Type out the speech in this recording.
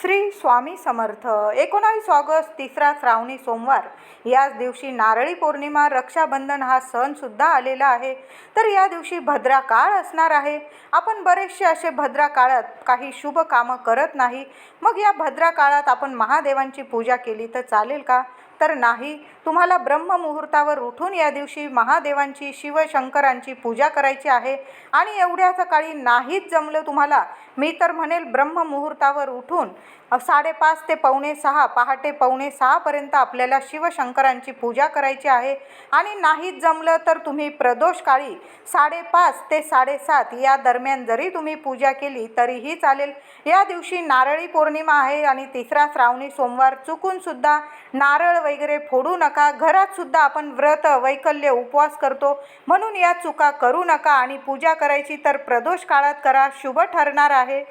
श्री स्वामी समर्थ. एकोणावीस ऑगस्ट तिसरा श्रावणी सोमवार. याच दिवशी नारळी पौर्णिमा रक्षाबंधन हा सण सुद्धा आलेला आहे. तर या दिवशी भद्रा काळ असणार आहे. आपण बरेचसे असे भद्रा काळात काही शुभ कामं करत नाही. मग या भद्रा काळात आपण महादेवांची पूजा केली तर चालेल का? तर नाही. तुम्हाला ब्रह्ममुहूर्तावर उठून या दिवशी महादेवांची शिवशंकरांची पूजा करायची आहे आणि एवढ्या सकाळी नाहीच जमलं तुम्हाला मी तर म्हणेल ब्रह्ममुहूर्तावर उठून साडेपाच ते पावणे सहा पहाटे पावणे सहापर्यंत आपल्याला शिवशंकरांची पूजा करायची आहे आणि नाहीच जमलं तर तुम्ही प्रदोष काळी साडेपाच ते साडेसात या दरम्यान जरी तुम्ही पूजा केली तरीही चालेल. या दिवशी नारळी पौर्णिमा आहे आणि तिसरा श्रावणी सोमवार चुकूनसुद्धा नारळ वगैरे फोडू नका. घरात सुद्धा आपण व्रत वैकल्य उपवास करतो. म्हणून या चुका करू नका आणि पूजा करायची तर प्रदोष काळात करा. शुभ ठरणार आहे.